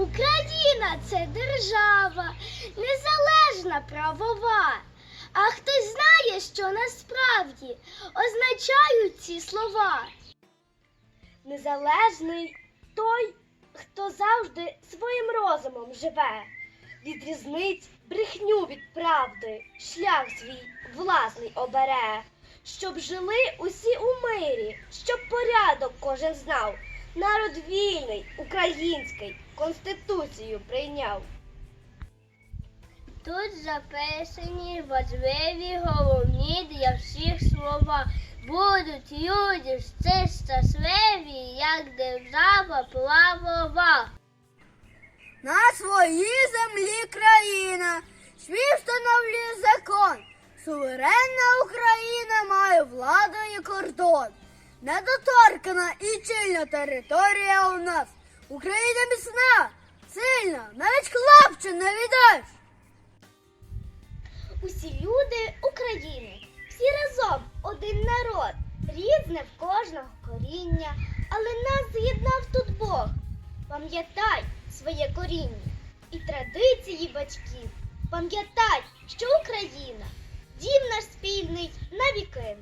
Україна це держава, незалежна правова. А хтось знає, що насправді означають ці слова. Незалежний той, хто завжди своїм розумом живе, відрізнить брехню від правди, шлях свій власний обере, щоб жили усі у мирі, щоб порядок кожен знав. Народ вільний, український, конституцію прийняв. Тут записані важливі головні для всіх слова. Будуть люди всі щасливі, як держава правова. На своїй землі країна, свій встановлює закон. Суверенна Україна має владу і кордон. Недоторкана і чільна територія у нас. Україна міцна, сильна, навіть хлопче не віддасть. Усі люди України, всі разом один народ, різне в кожного коріння, але нас з'єднав тут Бог. Пам'ятай своє коріння і традиції батьків. Пам'ятай, що Україна дім наш спільний на віки.